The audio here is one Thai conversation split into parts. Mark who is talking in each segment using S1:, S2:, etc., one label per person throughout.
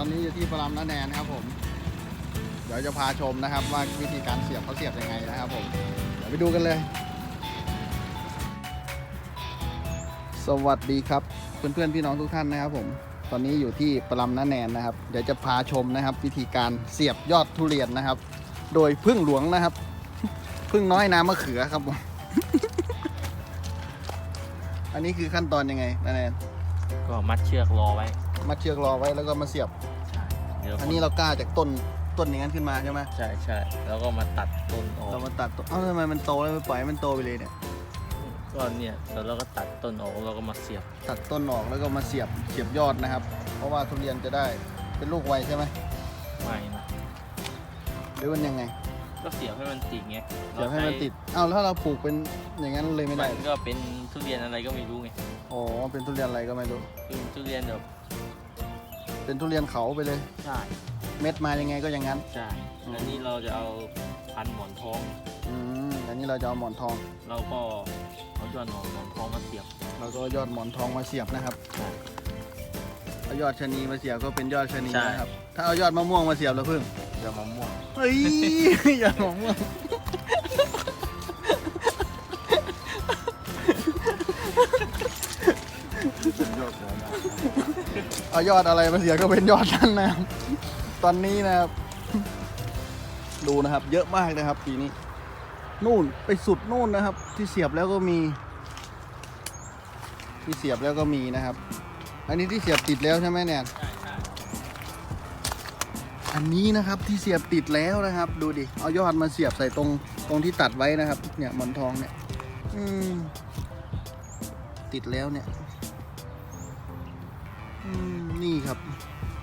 S1: อนนี้อยู่ที่ปรามนาแนนนะครับผม เดี๋ยวจะพาชมนะครับ ว่าวิธีการเสียบเขาเสียบยังไงนะครับผม เดี๋ยวไปดูกันเลย สวัสดีครับเพื่อนๆพี่น้องทุกท่านนะครับผมตอนนี้อยู่ที่ปรามนาแนนนะครับ เดี๋ยวจะพาชมนะครับ วิธีการเสียบยอดทุเรียนนะครับ โดยพึ่งหลวงนะครับ พึ่งน้อยน้ำมะเขือครับผมอันนี้คือขั้นตอนยังไงนาแนน
S2: ก็มัดเชือกรอไว้
S1: มัดเชือกรอไว้แล้วก็มาเสียบ
S2: ใช่เดี๋ยว
S1: อันนี้เรากล้าจากต้นต้นอย่างนั้นขึ้นมาใช่ไหม
S2: ใช่ใช่แล้วก็มาตัดต้นออก
S1: เรามาตัดต้นเอ้าทำไมมันโตแล้วไม่ปล่อยให้มันโตไปเลยเนี่ย
S2: ก็เนี่ยแล้วเราก็ตัดต้นออกแล้วก็มาเสียบ
S1: ตัดต้นออกแล้วก็มาเสียบเสียบยอดนะครับ เพราะว่าทุเรียนจะได้เป็นลูกไวใช่ไหม
S2: ไม่นะ
S1: หรือมันยังไง
S2: ก็เสียบให้มันติดไง
S1: เสียบให้มันติดเอ้าแล้วถ้าเราปลูกเป็นอย่างนั้นเลยไม่ได้
S2: มันก็เป็นทุเรียนอะไรก็ไม่รู้ไง
S1: อ๋อเป็นทุเรียนอะไรก็ไม่รู้
S2: คือทุเรียนแบบ
S1: เป็นทุเรียนเขาไปเลย
S2: ใช่
S1: เม็ดมายังไงก็อย่างนั้น
S2: ใช่แล้วนี่เราจะเอาพันธุ์หมอนทอง
S1: อืมอันนี้เราจะเอาหมอนทอง
S2: เราก็เอายอดหนอนหมอนทองมาเสียบ
S1: เราก็ยอดหมอนทองมาเสียบนะครับ
S2: ใช่
S1: เอายอดชะนีมาเสียบก็เป็นยอดชะนี
S2: ใช่
S1: นะครับ ถ้าเอายอดมะม่วงมาเสียบแล้วพึ่ง
S2: ยอดมะม่วง
S1: เฮ้ย ยอดมะม่วง เอายอดอะไรมาเสียก็เป็นยอดนั้นนะครับ ตอนนี้นะครับ ดูนะครับ เยอะมากนะครับปีนี้ นู่นไปสุดนู่นนะครับ ที่เสียบแล้วก็มี ที่เสียบแล้วก็มีนะครับ อันนี้ที่เสียบติดแล้วใช่ไหมเนี่ยอันนี้นะครับที่เสียบติดแล้วนะครับ ดูดิเอายอดมาเสียบใส่ตรงตรงที่ตัดไว้นะครับ เนี่ยหมอนทองเนี่ย อืม ติดแล้วเนี่ย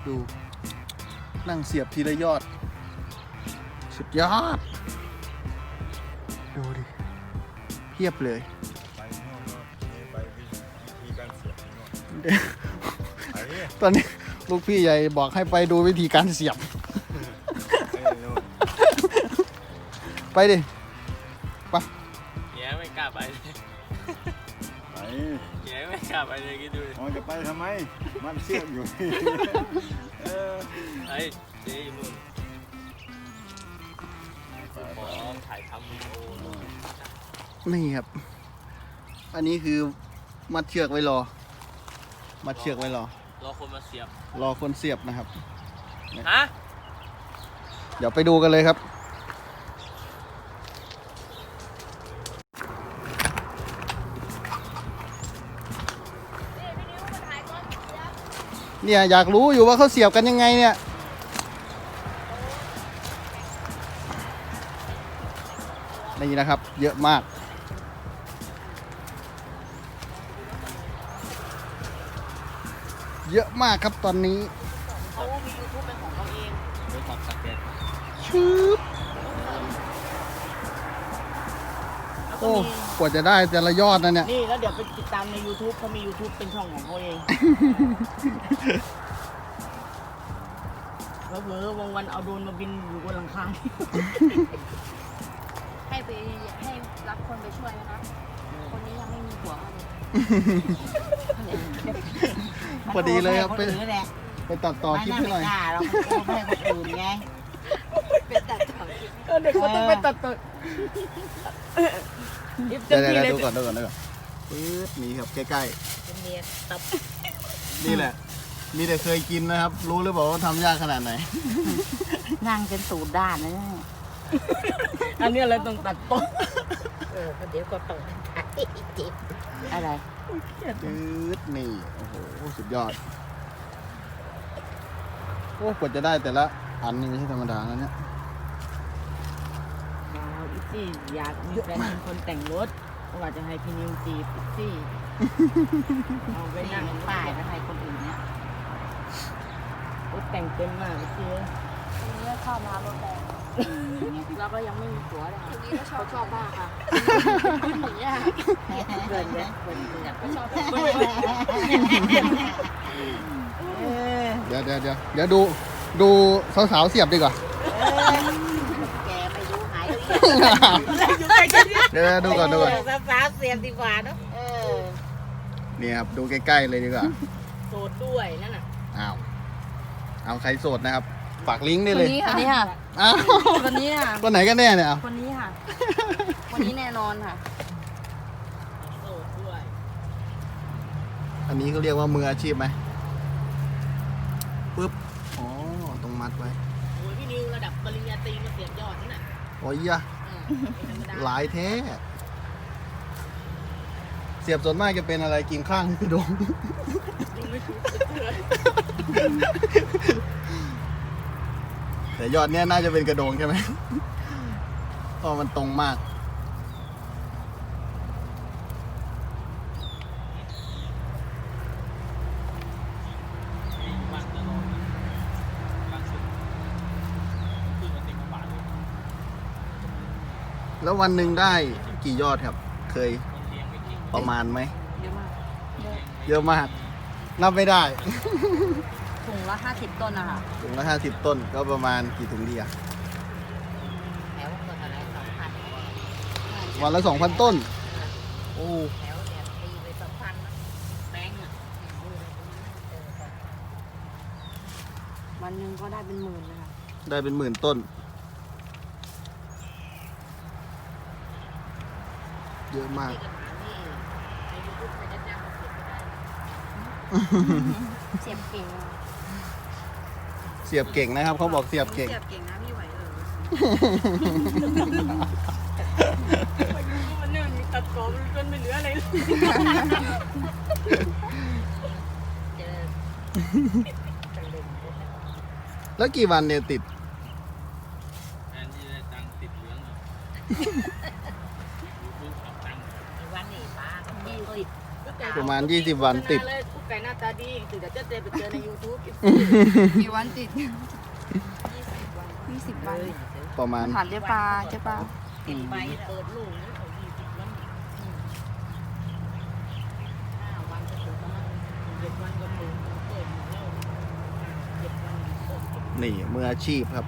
S1: ดู นั่งเสียบทีละยอด สุดยอด ดูดิเพียบเลย
S3: ไปโน่นโน่นนี่ไปวิธีการเสียบโน่นไป
S1: ตอนนี้ลูกพี่ใหญ่บอกให้ไปดูวิธีการเสียบ
S3: ไปโน่น
S1: ไป
S2: แย่ไม่กล้าไปเลยคิดดูดิ
S3: มันจะไปทำไม มันเสียบอยู่เออ
S2: ไอ้เจ๊อยู่นู่นขอถ่ายทำวิดีโอลง
S1: นี่ครับ อันนี้คือมัดเชือกไว้รอ มัดเชือกไว้รอ
S2: รอคนมาเสียบ
S1: รอคนเสียบนะครับ
S2: ฮะ
S1: เดี๋ยวไปดูกันเลยครับ เนี่ยอยากรู้อยู่ว่าเขาเสียบกันยังไงเนี่ยนี่นะครับ เยอะมากเยอะมากครับตอนนี้
S4: เขามียูทูบเป็นของเขาเอง
S2: รถขับสักแกน
S1: ชืบ
S4: แล้วก็
S1: โอ้
S4: มี
S1: กว่าจะได้แต่ละยอดนะเนี่ย
S4: นี่แล้วเดี๋ยวไปติดตามใน YouTube เขามี YouTube เป็นช่องของเขาเอง แล้วเผลอๆวงวันเอาโดรนมาบินอยู่บนหลังคา
S5: ให้ไปให้รับคนไปช่วยนะคะ คนนี้ยังไม่มีผัวมาเลย
S1: พอดีเลยครับ
S4: ไป
S1: ไป
S4: นแหละ
S1: ไปตัดต่อคลิปให้หน่อย
S4: ไม่กล้าเราไม่ให้คนอื่นไง
S5: เป็นแต่ต่อคลิป
S4: เด็กเขาต้องไปตัดต่อ
S1: เดี๋ยวเดี๋ยวเดี๋ยวดูก่อนดูก่อนดูก่อนปึ๊บนี่ครับใกล้
S4: เป็นเมียตับ
S1: ๆนี่แหละ มีแต่เคยกินนะครับ รู้หรือเปล่าว่าทำยากขนาดไหน
S4: นั่งเป็นสูตรด้านนะเนี่ยอันนี้อะไรต้องตัดต้นเออเดี๋ยวก็ต้องอะไร
S1: ปื๊ดนี่โอ้โหสุดยอดโอ้กว่าจะได้แต่ละอันนี่ไม่ใช่ธรรมดานะเนี่ย
S4: ดาวอิ ซี่อยากมีแฟนเป็นคนแต่งรถเพราะว่าจะให้พี่นิวจีบอิซี่ เอาไปนั่งป้ายแล้วให้คนอื่นเนี่ยรถแต่งเต็มมากอิซี่
S5: ทีนี้ชอบมารถแดงแล้วก็ยังไม่มีผัวเลยค่ะทีนี้ก็ชอบชอบมากค่ะอย่างเงี้ย
S4: เกินเลยเกินเลย
S5: ก็ชอบ
S4: เออ
S1: เดี๋ยวเดี๋ยวเดี๋ยวเดี๋ยวดูดูสาวๆเสียบดีกว่า
S4: แกไปดูหาย
S1: เดี๋ยวดูก่อนดูก่อน
S4: สาวเสียบดีกว่าเนาะเออ
S1: นี่ครับดูใกล้ๆเลยดีกว่า
S4: โสดด้วยนั่นน่ะ
S1: อ้าวเอาใครโสดนะครับฝากลิงก์ได้เลย
S5: คนนี้ค่ะ
S1: อ้าว
S5: คนนี้ค่ะ
S1: คนไหนกันแน่เนี่ยเอา
S5: คนนี้ค่ะคนนี้แน่นอนค่ะ
S4: โสดด้วย
S1: อันนี้เขาเรียกว่ามืออาชีพไหมปึ๊บ
S4: โอ้ยยะ
S1: อื
S4: มไม่ธรรมดา
S1: หลายแท้ เสียบส่วนมากจะเป็นอะไรกินข้างกระดง
S4: ยังไม่ถูกเลย
S1: แต่ยอดเนี้ยน่าจะเป็นกระโดงใช่ไหมเพราะมันตรงมาก
S2: วันตลอดล่าสุดขึ้นมาติดกระบาดเลย
S1: แล้ววันหนึ่งได้กี่ยอดครับ เคย
S2: คนเลี้ยงไม่กิน
S1: ประมาณไหม
S5: เยอะมาก
S1: เยอะมาก นับไม่ได้
S5: ถุงละห้าสิบต้นนะคะ
S1: ถุงละห้าสิบต้นก็ประมาณกี่ถุงดีอะ
S4: แถวคนอะไรสองพัน
S1: วันละสองพันต้น โอ้
S4: แถวเนี่ยตีไปสองพันนะแบงค์อะ
S5: วันหนึ่งก็ได้เป็นหมื่นนะคะ
S1: ได้เป็นหมื่นต้น เยอะมาก
S4: ที่กระถางนี่ในยูทูบใครจะจ้างมาเก็บก็ได้
S5: เสียบเก่งอะ
S1: เสียบเก่งนะครับ เขาบอกเสียบเก่ง
S5: เสียบเก่งนะพี่ไหวเลย
S4: มันเนี่ยมีตัดกรอบจนไม่เหลืออะไรเลยเจอ
S1: แล้วกี่วันเนี่ยติด
S2: แทนที่ได้ตังค์ติดเหลืองอะยูทูบเอาตังค์
S4: วันนี้ป้าก็มีติด
S1: ประมาณ20วันติด
S4: เลยกุ๊กไก่หน้าตาดีถึงจะเจอไปเจอในยูทูบ
S5: กี่วันติดยี่สิบวัน
S1: ประมาณ
S5: ผ่านเจ๊ปลาเจ๊ปลา
S4: ติดไปเปิดลูกนี่เขายี่สิบวันห้าวันก็ถึงประมาณเจ็ดวันก็ถึงเปิดแล้วเจ็ดวันเปิด
S1: นี่มืออาชีพครับ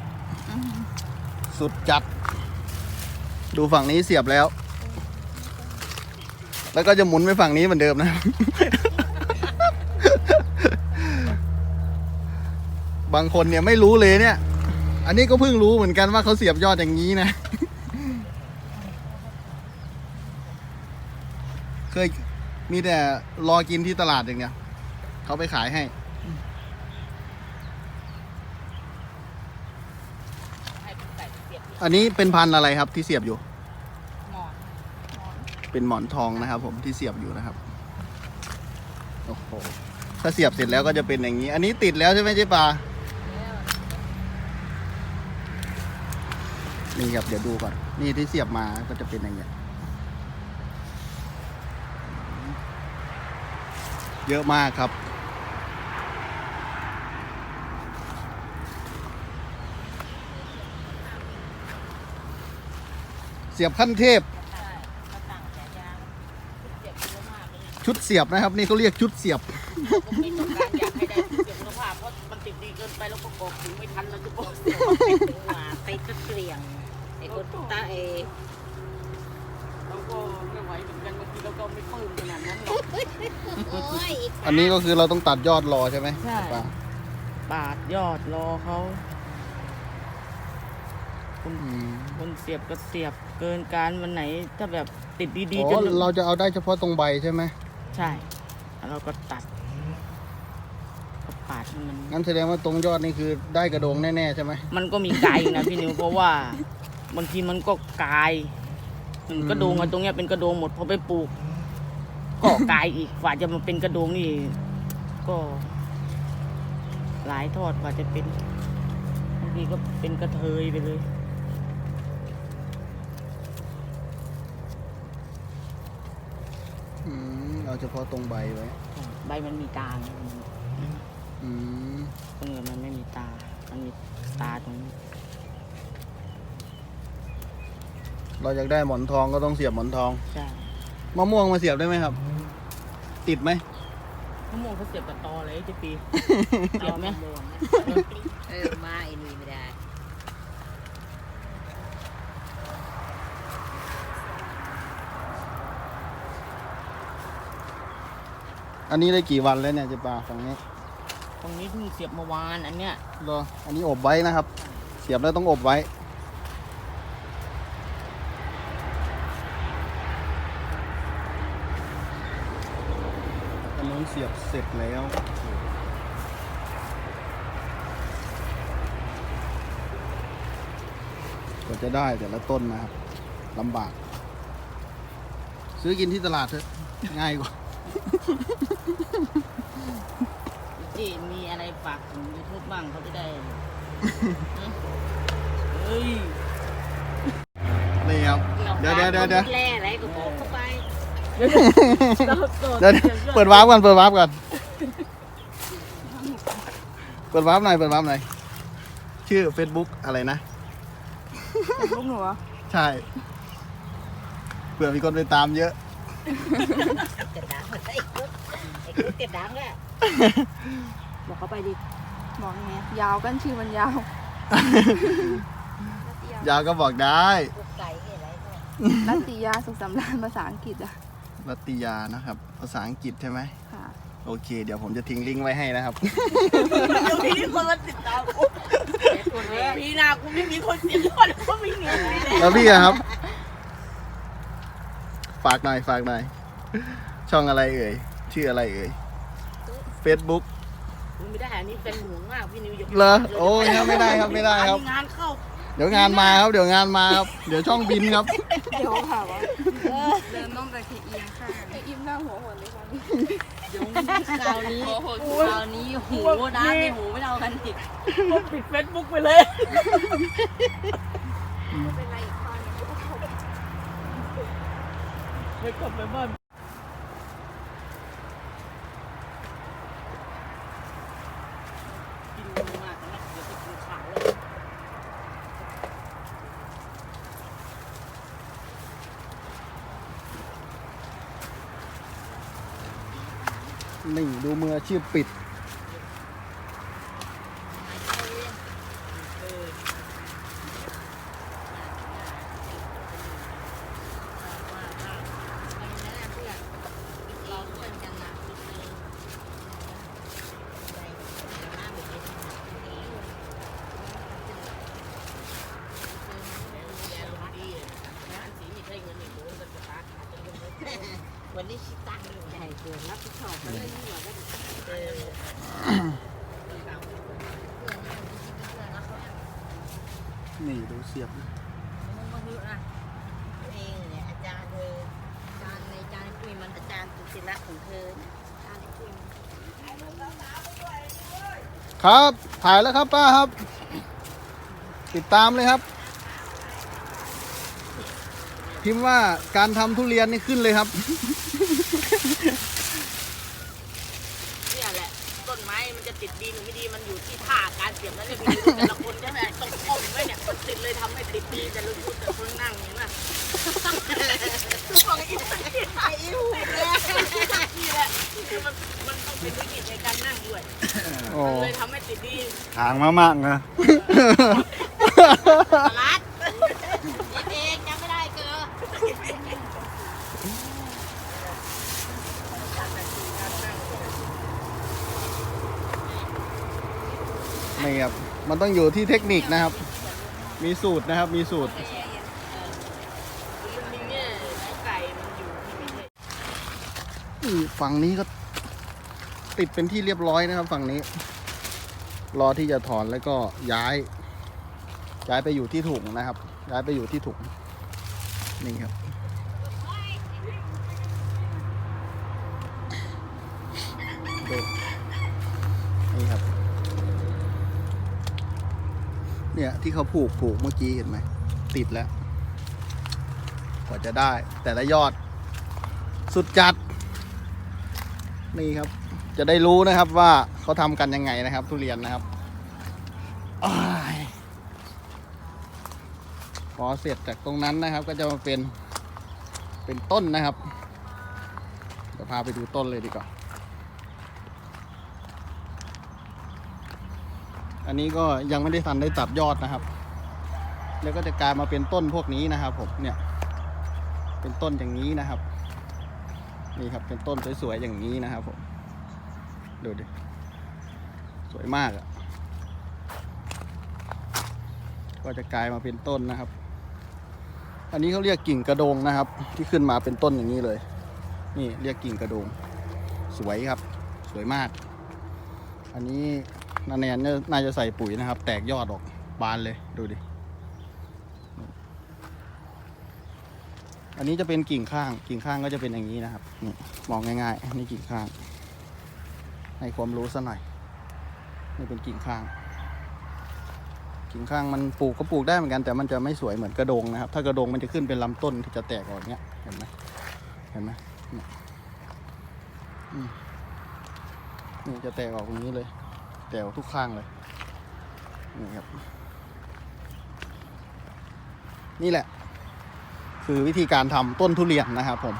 S1: สุดจัด ดูฝั่งนี้เสียบแล้ว แล้วก็จะหมุนไปฝั่งนี้เหมือนเดิมนะ บางคนเนี่ยไม่รู้เลยเนี่ย อันนี้ก็เพิ่งรู้เหมือนกันว่าเขาเสียบยอดอย่างนี้นะ เคยมีแต่รอกินที่ตลาดอย่างเดียเขาไปขายให้อันนี้เป็นพันอะไรครับที่เสียบอยู่ เป็นหมอนทองนะครับ ผมที่เสียบอยู่นะครับโอ้โหถ้าเสียบเสร็จแล้วก็จะเป็นอย่างนี้ อันนี้ติดแล้วใช่ไหมเจ๊ปลานี่ครับเดี๋ยวดูก่อน นี่ที่เสียบมาก็จะเป็นอย่างเงี้ยเยอะมากครับ เสียบขั้นเทพ
S4: มาตั้งแต่ยางเสียบคุณภาพเลย
S1: ชุดเสียบนะครับ นี่เขาเรียกชุดเสียบ
S4: ผมไม่ต้องการอยากให้ได้เสียบคุณภาพเพราะมันติดดีเกินไปแล้วก็กรอกถึงไม่ทันเราจะบอกเสียบติดถึงหว่าไปก็เกลี่ยงไอ้คนตาเอเราก็ไม่ไหวเหมือนกันบางทีเราก็ไม่ปลื้มขนาดนั้นหรอกโอ้ยอีก
S1: อันนี้ก็คือเราต้องตัดยอดรอใช่ไหม
S4: ใช่
S1: ปลา
S4: ปาดยอดรอเขาคน
S1: อืม
S4: คนเสียบก็เสียบเกินการวันไหน ถ้าแบบติดดี
S1: อ๋
S4: ๆจะ
S1: อเราจะเอาได้เฉพาะตรงใบใช่ไหม
S4: ใช่ แล้วเราก็ตัดก็ปาดให้มัน
S1: งั้นแสดงว่าตรงยอดนี่คือได้กระโดงแน่ๆใช่ไหม
S4: มันก็มีไกลนะ พี่นิวเพราะว่าบางทีมันก็กลายมันกระโดงอะตรงเนี้ยเป็นกระโดงหมดพอไปปลูกก็กลายอีกกว่าจะมาเป็นกระโดงนี่ ก็ หลายทอดกว่าจะเป็นบางทีก็เป็นกระเทยไปเลย
S1: อืม เอาเฉพาะตรงใบไว้
S4: ใบมันมีตาไง
S1: อืม
S4: ตรงอื่นมันไม่มีตา มันมีตาตรงนี้
S1: เราอยากได้หมอนทองก็ต้องเสียบหมอนทอง
S4: ใช่
S1: มะม่วงมาเสียบได้ไหมครับ ติดไหม
S4: มะม่วงเขาเสียบกับตอเลยจะปีเอาไหม
S5: เออมาไอ้นี่ไม่ได้
S1: อันนี้ได้กี่วันแล้วเนี่ยเจ๊ปลาฝั่งนี้
S4: ตรงนี้เพิ่งเสียบเมื่อวานอันเนี้ย
S1: เหรออันนี้อบไว้นะครับ เสียบแล้วต้องอบไว้ อันนู้นเสียบเสร็จแล้วกว่าจะได้แต่ละต้นนะครับลำบาก ซื้อกินที่ตลาดเถอะง่ายกว่า
S4: จีมีอะไรฝากถึงยูทูบบ้างเขาจะได้ฮะเฮ้ย
S1: นี่ครับ เดี๋ยวเดี๋ยวเดี๋ยวเดี๋ยว
S4: แร่อะไรก็บอกเข้าไป
S1: เดี๋ยวเปิดวาร์ปก่อนเปิดวาร์ปก่อน เปิดวาร์ปหน่อยเปิดวาร์ปหน่อยชื่อ Facebook อะไรนะ
S5: ลูกหนูเหรอ
S1: ใช่เผื่อมีคนไปตามเยอะ
S4: กระดังไอ้กุ๊ด ไอ้กุ๊ดกระดังอะบอกเขาไปดิ
S5: บอกไงยาวกันชื่อมันยาว
S1: ยาวก็บอกได้
S4: กุ๊ดไก่อะไรเนี่ย
S5: รัตติยาสุขสำราญภาษาอังกฤษอะ
S1: รัตติยานะครับ ภาษาอังกฤษใช่ไหม
S5: ค่ะ
S1: โอเค เดี๋ยวผมจะทิ้งลิงก์ไว้ให้นะครับ
S4: มีคนมาติดตามกูพีหนากูไม่มีคนติดตามก็ไม่เงินเลยแหละ
S1: แล้วพี่อะครับ ฝากหน่อยฝากหน่อย ช่องอะไรเอ่ย ชื่ออะไรเอ่ย Facebook
S4: มึงไม่ได้อันนี้เป็นห่วงมากพี่นิวอย่าไป
S1: เหรอโอ้ยครับไม่ได้ครับไม่ได้ครับ
S4: อันนี้งานเข้า
S1: เดี๋ยวงานมาครับ เดี๋ยวงานมาครับ เดี๋ยวช่องบินครับ
S5: เดี๋ยวค่ะวะเดินต้องแต่เคอีมค่ะเคอีมหน้าหัวหดเลยค่ะ
S4: เดี๋ยวคราวนี้คราวนี้หูน้ำในหูไม่เท่ากันอีกปิดเฟซบุ๊กไปเลย
S5: เป็นไรอีกข้อนึง
S4: ไม่กลับไปบ้านกินเยอะมากนะเดี๋ยวไปกินข้าวแล้ว
S1: นี่ดูมืออาชีพปิด
S4: วันนี้ชิตังใหญ่เกินรับผิดชอบเขาเลยนี่หว่าก็เออ
S1: นี่ดูเสียบ
S4: มึงมาดูนะตัวเองเนี่ยอาจารย์เธออาจารย์ในอาจารย์ปุ้ยมันอาจารย์ตุศิละของเธอเนี่ยอาจารย์ปุ้ย
S1: ครับ ถ่ายแล้วครับป้าครับ ติดตามเลยครับ พิมพ์ว่าการทำทุเรียนนี่ขึ้นเลยครับ
S4: เนี่ยแหละต้น ไม้มันจะติดดีหรือไม่ดีมันอยู่ที่ท่าการเสียบนั่นเองแต่ละคนใช่ไหมต้องก้มไว้เนี่ยมันติดเลยทำให้ติดดีแต่ละคนแต่คนนั่งเห็นไหมฟังอีกไอ้หูเลยนี่แหละคือมันมันต้องเป็นเทคนิคในการนั่งด้วย
S1: โอ้
S4: เลยทำให้ติดดี
S3: ห่างมามากนะ
S4: รัดนี่เองยังไม่ได้เกอ
S1: นี่ครับ มันต้องอยู่ที่เทคนิคนะครับ มีสูตรนะครับ มีสูตร ฝั่งนี้ก็ติดเป็นที่เรียบร้อยนะครับ ฝั่งนี้ รอที่จะถอนแล้วก็ย้าย ย้ายไปอยู่ที่ถุงนะครับ ย้ายไปอยู่ที่ถุงนี่ครับ ดูนี่ครับ เนี่ยที่เขาผูกผูกเมื่อกี้เห็นไหมติดแล้ว กว่าจะได้ แต่ละยอด สุดจัด นี่ครับ จะได้รู้นะครับว่าเขาทำกันยังไงนะครับ ทุเรียนนะครับอพอเสร็จจากตรงนั้นนะครับ ก็จะมาเป็นเป็นต้นนะครับจะพาไปดูต้นเลยดีกว่า อันนี้ก็ยังไม่ได้ทันได้ตัดยอดนะครับ แล้วก็จะกลายมาเป็นต้นพวกนี้นะครับผมเนี่ย เป็นต้นอย่างนี้นะครับ นี่ครับเป็นต้นสวยๆอย่างนี้นะครับผมดูดิสวยมากอะ่ะก็จะกลายมาเป็นต้นนะครับ อันนี้เขาเรียกกิ่งกระโดงนะครับ ที่ขึ้นมาเป็นต้นอย่างนี้เลย นี่เรียกกิ่งกระโดง สวยครับ สวยมาก อันนี้ นาแนนเนี่ยน่าจะใส่ปุ๋ยนะครับ แตกยอดออกบานเลยดูดิ อันนี้จะเป็นกิ่งข้าง กิ่งข้างก็จะเป็นอย่างนี้นะครับนี่มองง่ายๆนี่กิ่งข้าง ให้ความรู้ซะหน่อย นี่เป็นกิ่งข้าง กิ่งข้างมันปลูกก็ปลูกได้เหมือนกัน แต่มันจะไม่สวยเหมือนกระโดงนะครับ ถ้ากระโดงมันจะขึ้นเป็นลำต้นที่จะแตกออกเนี้ยเห็นไหมเห็นไหมนี่ยอืมนี่จะแตกออกตรงนี้เลย แตกออกทุกข้างเลย นี่ครับ นี่แหละ คือวิธีการทำต้นทุเรียนนะครับผม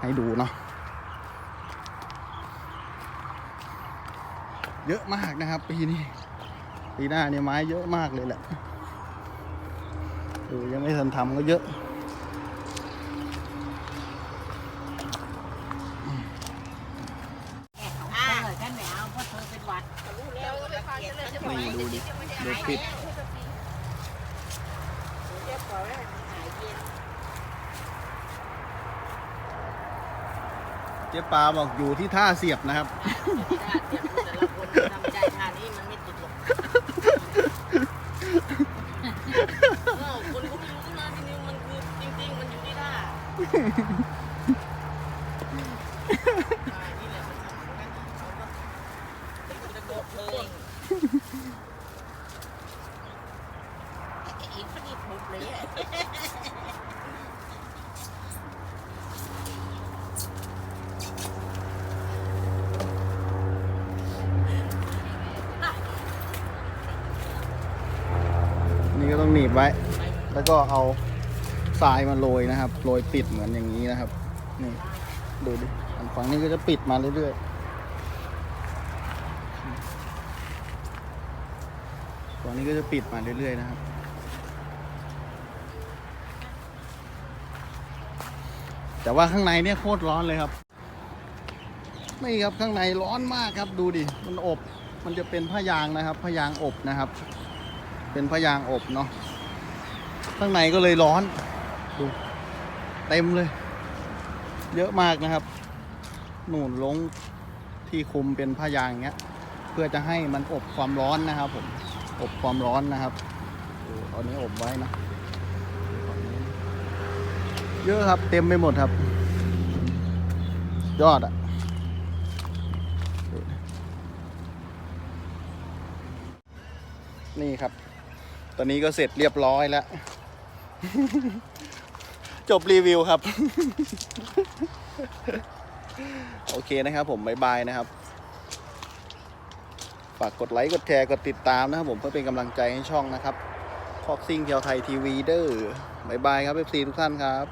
S1: ให้ดูเนาะ เยอะมากนะครับปีนี้ ปีหน้าเนี่ยไม้เยอะมากเลยแหละ ดูยังไม่ทันทำก็เยอะ
S4: ปิดเรียบร้อยแล้วหายเย็น
S1: เจ๊ปาบอกอยู่ที่ท่าเสียบนะครับ
S4: คนทำใจทานนี้มันไม่ติดหรอกเออคนก็ไม่รู้นะทีนี้มันคือจริง ๆ มันอยู่ที่ท่าอ่านี่แหละมันทำกันเขาก็ติดกระโดดเลยอีกพอดีผมเลยอะ
S1: นี่ก็ต้องหนีบไว้ แล้วก็เอาทรายมาโรยนะครับโรยปิดเหมือนอย่างนี้นะครับนี่ดูดิอันฝั่งนี้ก็จะปิดมาเรื่อยๆฝั่งนี้ก็จะปิดมาเรื่อยๆนะครับ แต่ว่าข้างในเนี่ยโคตรร้อนเลยครับนี่ครับข้างในร้อนมากครับดูดิมันอบ มันจะเป็นผ้ายางนะครับผ้ายางอบนะครับ เป็นผ้ายางอบเนาะ ข้างในก็เลยร้อน ดูเต็มเลย เยอะมากนะครับหนุนลงที่คุมเป็นผ้ายางเงี้ย เพื่อจะให้มันอบความร้อนนะครับ ผมอบความร้อนนะครับดูตอนนี้อบไว้นะเยอะครับ เต็มไปหมดครับ ยอดอะนี่ครับ ตอนนี้ก็เสร็จเรียบร้อยแล้ว จบรีวิวครับ โอเคนะครับผมบายบายนะครับ ฝากกดไลค์ กดแชร์ กดติดตามนะครับผมเพื่อเป็นกำลังใจให้ช่องนะครับคอกซิ่งเที่ยวไทยทีวีเด้อบายบายครับเอฟซีทุกท่านครับ